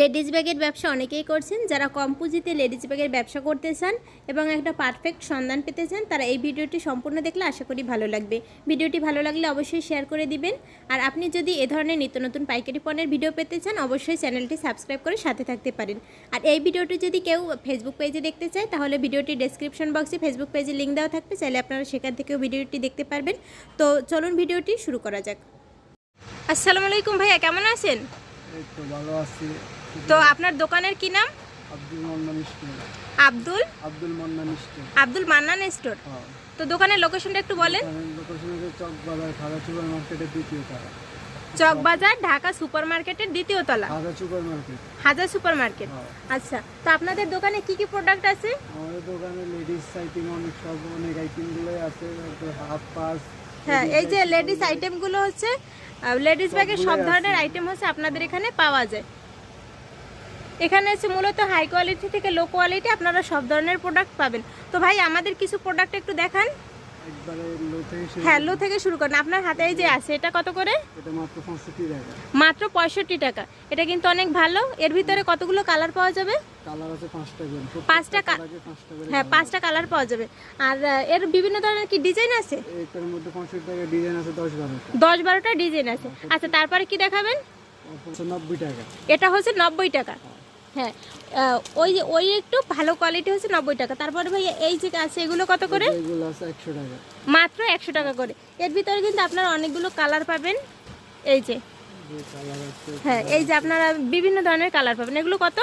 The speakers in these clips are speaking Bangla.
লেডিস ব্যাগের ব্যবসা অনেকেই করছেন। যারা কম পুঁজিতে লেডিস ব্যাগের ব্যবসা করতে চান এবং একটা পারফেক্ট সন্ধান পেতে চান, তারা এই ভিডিওটি সম্পূর্ণ দেখলে আশা করি ভালো লাগবে। ভিডিওটি ভালো লাগলে অবশ্যই শেয়ার করে দিবেন। আর আপনি যদি এ ধরনের নিত্য নতুন পাইকারি পণ্যের ভিডিও পেতে চান, অবশ্যই চ্যানেলটি সাবস্ক্রাইব করে সাথে থাকতে পারেন। আর এই ভিডিওটি যদি কেউ ফেসবুক পেজে দেখতে চায়, তাহলে ভিডিওটি ডেসক্রিপশন বক্সে ফেসবুক পেজে লিঙ্ক দেওয়া থাকবে। চাইলে আপনারা সেখান থেকেও ভিডিওটি দেখতে পারবেন। তো চলুন ভিডিওটি শুরু করা যাক। আসসালামু আলাইকুম ভাইয়া, কেমন আছেন? তো আপনার দোকানের কি নাম? Abdul Mannan store. Abdul? Abdul Mannan store. Abdul Mannan store. হ্যাঁ। তো দোকানের লোকেশনটা একটু বলেন। লোকেশন হচ্ছে চক বাজার খাগা সুপার মার্কেটের দ্বিতীয় তারা চকবাজার ঢাকা সুপার মার্কেটের দ্বিতীয় তলা। খাগা সুপার মার্কেট হাজার সুপার মার্কেট হ্যাঁ। আচ্ছা তো আপনাদের দোকানে কি কি প্রোডাক্ট আছে? আমাদের দোকানে লেডিস আইটেম অনেক সব অনেক আইটেমগুলোই আছে। হাফ পাস হ্যাঁ এই যে লেডিস আইটেমগুলো হচ্ছে লেডিস ব্যাগের সব ধরনের আইটেম হচ্ছে আপনাদের এখানে পাওয়া যায়। এখানে হচ্ছে মূলত হাই কোয়ালিটি থেকে লো কোয়ালিটি আপনারা সব ধরনের প্রোডাক্ট পাবেন। তো ভাই আমাদের কিছু প্রোডাক্ট একটু দেখান। হ্যাঁ লো থেকে শুরু করেন। আপনার হাতে এই যে আছে এটা কত করে? মাত্র পঁয়ষট্টি টাকা। এটা কিন্তু অনেক ভালো। এর ভিতরে কতগুলো কালার পাওয়া যাবে? পাঁচটা হ্যাঁ পাঁচটা কালার পাওয়া যাবে। আর এর বিভিন্ন ধরনের কি ডিজাইন আছে? দশ বারোটা। ডিজাইন আছে। আচ্ছা তারপরে কি দেখাবেন? এটা হচ্ছে নব্বই টাকা। হ্যাঁ ওই যে ওই একটু ভালো কোয়ালিটি হচ্ছে নব্বই টাকা। তারপরে ভাই এই যে আছে এগুলো কত করে? মাত্র একশো টাকা করে। এর ভিতরে কিন্তু আপনারা অনেকগুলো কালার পাবেন। এই যে হ্যাঁ এই যে আপনারা বিভিন্ন ধরনের কালার পাবেন। এগুলো কত?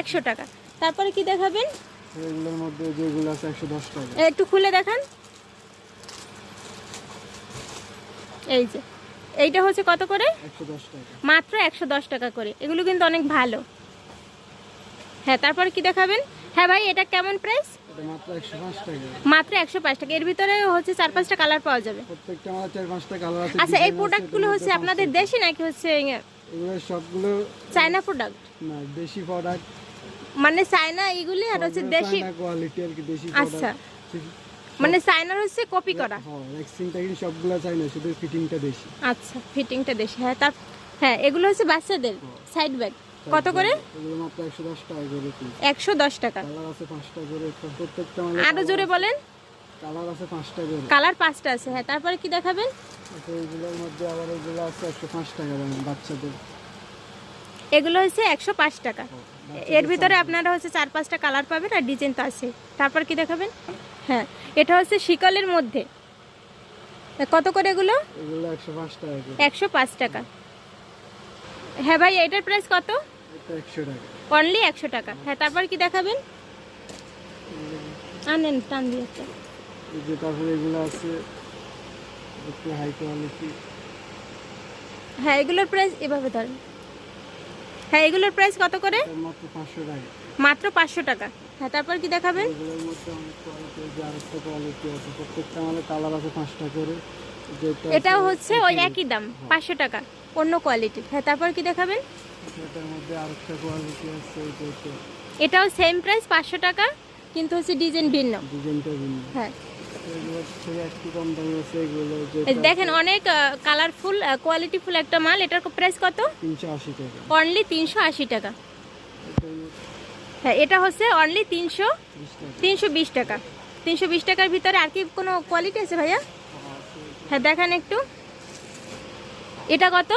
একশো টাকা। তারপরে কি দেখাবেন? এগুলোর মধ্যে যেগুলো আছে একশো দশ টাকা। একটু খুলে দেখান। এই যে এইটা হচ্ছে কত করে? একশো দশ টাকা। মাত্র একশো দশ টাকা করে। এগুলো কিন্তু অনেক ভালো। হ্যাঁ তারপর কি দেখাবেন? হ্যাঁ ভাই এটা কেমন প্রাইস মাত্র একশো পাঁচ টাকা। এর ভিতরে হচ্ছে চার পাঁচটা কালার পাওয়া যাবে। আচ্ছা এই প্রোডাক্টগুলো হচ্ছে আপনাদের দেশি নাকি হচ্ছে সবগুলো চায়না প্রোডাক্ট না দেশি প্রোডাক্ট মানে চায়না এইগুলি আর হচ্ছে দেশি কোয়ালিটি আর কি দেশি আচ্ছা। মানে চায়নার হচ্ছে কপি করা। হ্যাঁ কিন্তু সবগুলো চাই শুধু ফিটিংটা দেশি। আচ্ছা ফিটিংটা দেশি। হ্যাঁ তার হ্যাঁ এগুলো হচ্ছে বাচ্চাদের সাইড ব্যাগ কত করে? একশো দশ টাকা আরও জোরে বলেন। কালার আছে পাঁচটা করে। কালার পাঁচটা আছে হ্যাঁ তারপরে কি দেখাবেন? আচ্ছা, এগুলোর মধ্যে আবার এগুলো আছে একশো পাঁচ টাকা দাম বাচ্চাদের। এগুলো হচ্ছে একশো পাঁচ টাকা। এর ভিতরে আপনারা হচ্ছে চার পাঁচটা কালার পাবেন আর ডিজাইন তো আছে। তারপর কি দেখাবেন? হ্যাঁ এটা হচ্ছে শিকলের মধ্যে। কত করে এগুলো? এগুলো একশো পাঁচ টাকা একশো পাঁচ টাকা। হ্যাঁ ভাই এটার প্রাইস কত? অনলি একশো টাকা। হ্যাঁ তারপর কি দেখাবেন? আনেন টান দিয়ে একটা। যে তারপরে এগুলো আছে একটু হাই কোয়ালিটি হ্যাঁ এগুলোর প্রাইস এভাবে ধরেন। হ্যাঁ এগুলোর প্রাইস কত করে? মাত্র পাঁচশো টাকা। মাত্র পাঁচশো টাকা। হ্যাঁ তারপর কি দেখাবেন? মানে এটাও হচ্ছে ওই একই দাম পাঁচশো টাকা অন্য কোয়ালিটি হ্যাঁ তারপর কি দেখাবেন? এটার মধ্যে আরেকটা কোয়ালিটি আছে যেটা এটাও সেম প্রাইস পাঁচশো টাকা কিন্তু হচ্ছে ডিজাইন ভিন্ন। ডিজাইনটা ভিন্ন। হ্যাঁ। দেখেন অনেক কালারফুল কোয়ালিটিফুল একটা মাল এটার প্রাইস কত? অনলি তিনশো আশি টাকা। হ্যাঁ এটা হচ্ছে অনলি তিনশো তিনশো বিশ টাকা। তিনশো বিশ টাকার ভিতরে আর কি কোনো কোয়ালিটি আছে ভাইয়া? হ্যাঁ দেখান একটু। এটা কত?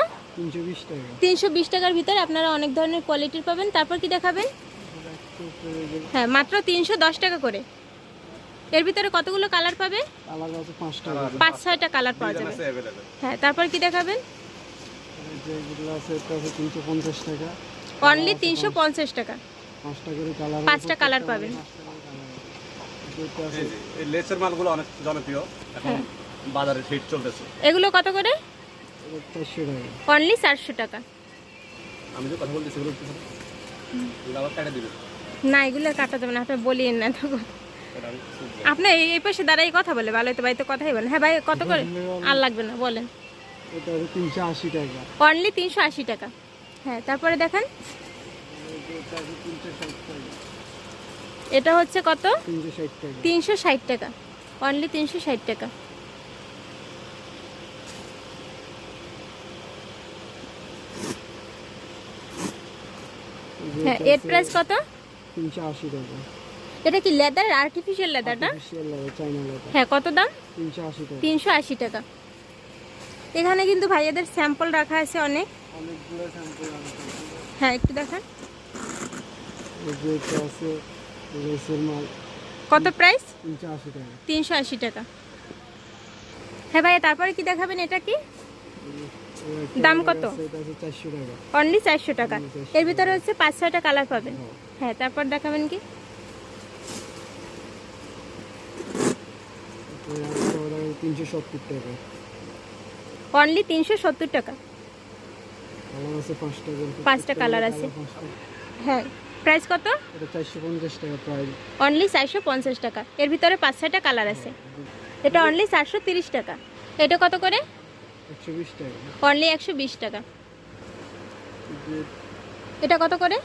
তিনশো বিশ টাকার ভিতরে আপনারা অনেক ধরনের কোয়ালিটির পাবেন। তারপর কি দেখাবেন? হ্যাঁ মাত্র তিনশো দশ টাকা করে। এর ভিতরে কতগুলো কালার পাবে পাঁচ ছয়টা কালার পাওয়া যাবে। হ্যাঁ তারপর কি দেখাবেন? অনলি তিনশো পঞ্চাশ টাকা। পাঁচটা কালার পাবেন। লেসের মালগুলো অনেক জনপ্রিয়। এখন বাজারে হিট চলতেছে। এগুলো কত করে? অনলি চারশো টাকা। আমি যে কথা একটু- এগুলো আবার দিবে। না এগুলো কাটা যাবে না আপনি বলিয়েন না তখন আপনি এই পাশে দাঁড়াই কথা বলে ভালো হয়তো বাড়িতে কথাই বলেন হ্যাঁ ভাই কত করে? আর লাগবে না বলেন। অনলি তিনশো আশি টাকা। হ্যাঁ তারপরে দেখেন। এটা হচ্ছে কত? তিনশো ষাট টাকা। তিনশো ষাট টাকা। অনলি তিনশো ষাট টাকা। হ্যাঁ এর প্রাইস কত? তিনশো আশি টাকা। এটা কি লেদার আর্টিফিশিয়াল চাইনা leather, হ্যাঁ কত দাম? তিনশো আশি টাকা। তিনশো আশি টাকা। এখানে কিন্তু ভাইয়াদের স্যাম্পল রাখা আছে অনেক। অনেকগুলো স্যাম্পল আছে। হ্যাঁ একটু দেখান। কত প্রাইস তিনশো আশি টাকা। তিনশো আশি টাকা। হ্যাঁ ভাইয়া তারপরে কি দেখাবেন এটা কি? দাম কত? অনলি চারশো টাকা। এর ভিতরে হচ্ছে পাঁচ ছয়টা কালার পাবেন হ্যাঁ। তারপর দেখাবেন কি? অনলি তিনশো সত্তর টাকা। পাঁচটা colour আছে। হ্যাঁ প্রাইস কত? অনলি চারশো পঞ্চাশ টাকা। এর ভিতরে কালার আছে। এটা অনলি চারশো তিরিশ টাকা। এটা কত করে? অনলি একশো বিশ টাকা। এটা কত করে?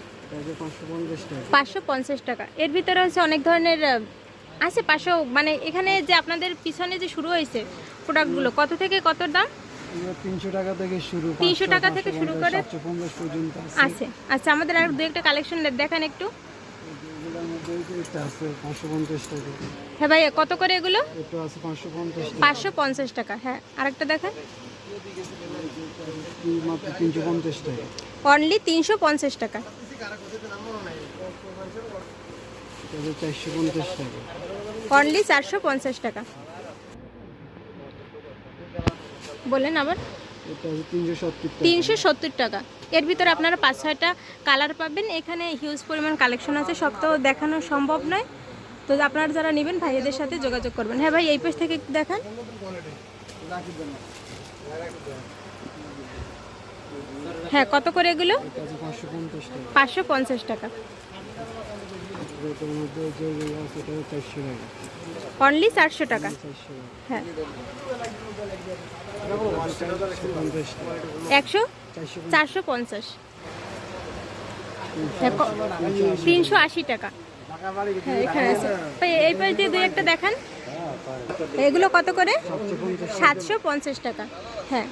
পাঁচশো পঞ্চাশ টাকা। এর ভিতরে হচ্ছে অনেক ধরনের আছে পাঁচশো মানে এখানে যে আপনাদের পিছনে যে শুরু হয়েছে প্রোডাক্টগুলো কত থেকে কত দাম? তিনশো টাকা থেকে শুরু 300 টাকা থেকে শুরু করে আছে। আছে। আচ্ছা আমাদের আর দু একটা কালেকশন দেখান একটু। হ্যাঁ ভাই কত করে এগুলো? পাঁচশো পঞ্চাশ টাকা। হ্যাঁ আরেকটা দেখান। অনলি তিনশো পঞ্চাশ টাকা। অনলি চারশো পঞ্চাশ টাকা। বলেন আবার। তিনশো সত্তর টাকা। এর ভিতরে আপনারা পাঁচ ছয়টা কালার পাবেন। এখানে হিউজ পরিমাণ কালেকশন আছে। সব তো দেখানো সম্ভব নয়। তো আপনারা যারা নেবেন, ভাইয়াদের সাথে যোগাযোগ করবেন। হ্যাঁ ভাই, এই পেজ থেকে দেখান। হ্যাঁ কত করে এগুলো? পাঁচশো পঞ্চাশ টাকা। অনলি চারশো টাকা। হ্যাঁ। একশো? চারশো পঞ্চাশ। হ্যাঁ, তিনশো আশি টাকা। হ্যাঁ এই পাশ দিয়ে দুই একটা দেখান। এগুলো কত করে? সাতশো পঞ্চাশ টাকা। হ্যাঁ।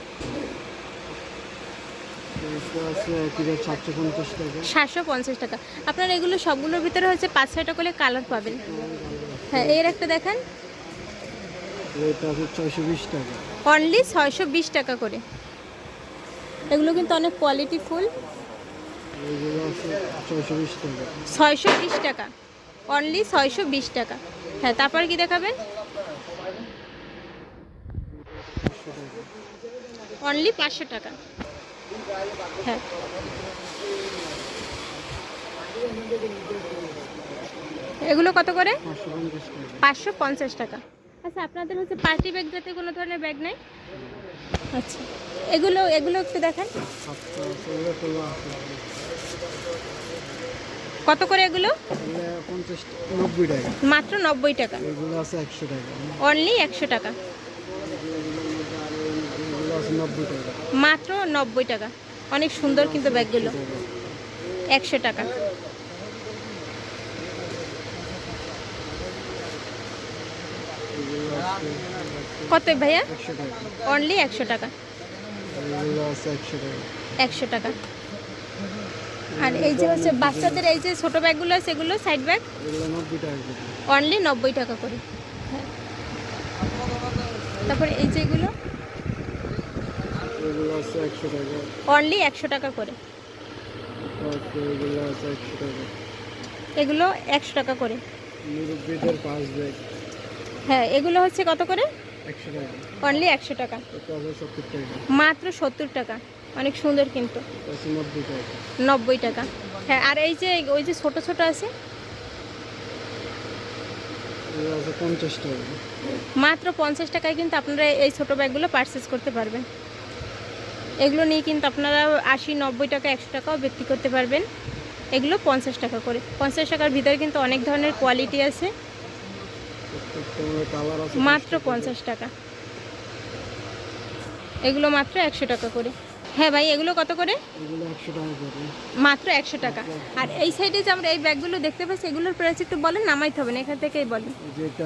সাতশো পঞ্চাশ টাকা। আপনার এগুলো সবগুলোর ভিতরে হচ্ছে পাঁচ ছয়টা করে কালার পাবেন। হ্যাঁ এর একটা দেখান। অনলি ছয়শো বিশ টাকা। করে। এগুলো কিন্তু অনেক কোয়ালিটি ফুল। ছয়শো বিশ টাকা। অনলি ছয়শো বিশ টাকা। হ্যাঁ তারপর কি দেখাবেন? অনলি পাঁচশো টাকা। হ্যাঁ। এগুলো কত করে? পাঁচশো পঞ্চাশ টাকা। আচ্ছা আপনাদের হচ্ছে পার্টি ব্যাগ যাতে কোনো ধরনের ব্যাগ নেই? আচ্ছা এগুলো এগুলো একটু দেখেন। কত করে এগুলো? মাত্র নব্বই টাকা। অনলি একশো টাকা এগুলো আছে নব্বই টাকা মাত্র নব্বই টাকা। অনেক সুন্দর কিন্তু ব্যাগগুলো। একশো টাকা। কত ভাইয়া? অনলি একশো টাকা। একশো টাকা। আর এই যে হচ্ছে বাচ্চাদের এই যে ছোট ব্যাগগুলো আছে এগুলো সাইড ব্যাগ অনলি নব্বই টাকা করে। হ্যাঁ। তারপরে এই যেগুলো এগুলো আছে একশো টাকা। অনলি একশো টাকা করে। তারপর এগুলো আছে একশো টাকা। এগুলো একশো টাকা করে। মুরব্বীদের পাঁচ ব্যাগ। হ্যাঁ এগুলো হচ্ছে কত করে? একশো টাকা। অনলি একশো টাকা। মাত্র সত্তর টাকা। অনেক সুন্দর কিন্তু। এটা আছে নব্বই টাকা। হ্যাঁ আর এই যে ওই যে ছোট ছোট আছে? মাত্র পঞ্চাশ টাকায় কিন্তু আপনারা এই ছোট ব্যাগগুলো পারচেস করতে পারবেন। এগুলো নিয়ে কিন্তু আপনারা আশি, নব্বই টাকা, একশো টাকাও বিক্রি করতে পারবেন। এগুলো পঞ্চাশ টাকা করে। পঞ্চাশ টাকার ভিতরে কিন্তু অনেক ধরনের কোয়ালিটি আছে। মাত্র পঞ্চাশ টাকা। এগুলো মাত্র একশো টাকা করে। হ্যাঁ ভাই এগুলো কত করে? টাকা মাত্র একশো টাকা। আর এই সাইডে যে আমরা এই ব্যাগগুলো দেখতে পাচ্ছি এগুলোর প্রাইস একটু বলেন নামাইতে হবে না এখান থেকেই বলেন।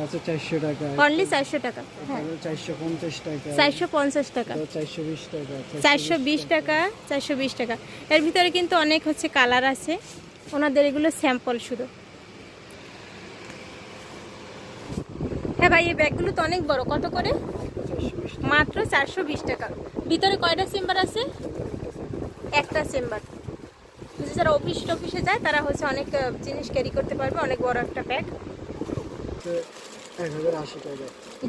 আছে চারশো টাকা। অনলি চারশো টাকা হ্যাঁ। চারশো পঞ্চাশ টাকা। চারশো পঞ্চাশ টাকা। চারশো বিশ টাকা চারশো বিশ টাকা। চারশো বিশ টাকা। এর ভিতরে কিন্তু অনেক হচ্ছে কালার আছে। ওনাদের এগুলো স্যাম্পল শুধু। হ্যাঁ ভাই এই ব্যাগগুলো তো অনেক বড়। কত করে? মাত্র চারশো বিশ টাকা। ভিতরে কয়টা চেম্বার আছে? একটা চেম্বার। যারা অফিস টফিসে যায় তারা হচ্ছে অনেক জিনিস ক্যারি করতে পারবে অনেক বড় একটা ব্যাগ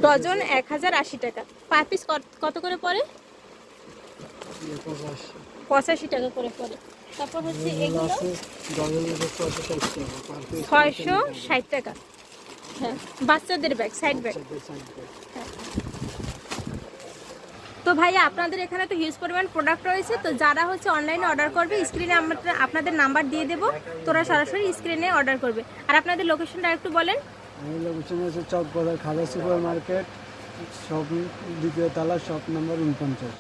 ডজন এক হাজার আশি টাকা। পার পিস কত করে পড়ে? পঁচাশি টাকা করে পড়ে। তারপর হচ্ছে এগুলো? ছয়শো ষাট টাকা হ্যাঁ বাচ্চাদের ব্যাগ সাইড ব্যাগ তো ভাই আপনাদের এখানে তো হিউজ পরিমাণ প্রোডাক্ট রয়েছে, তো যারা হচ্ছে অনলাইনে অর্ডার করবে স্ক্রিনে আমরা আপনাদের নাম্বার দিয়ে দেবো, তোরা সরাসরি স্ক্রিনে অর্ডার করবে। আর আপনাদের লোকেশনটা একটু বলেন। Location Khaja super market shop দ্বিতীয় তালা শপ নাম্বার উনপঞ্চাশ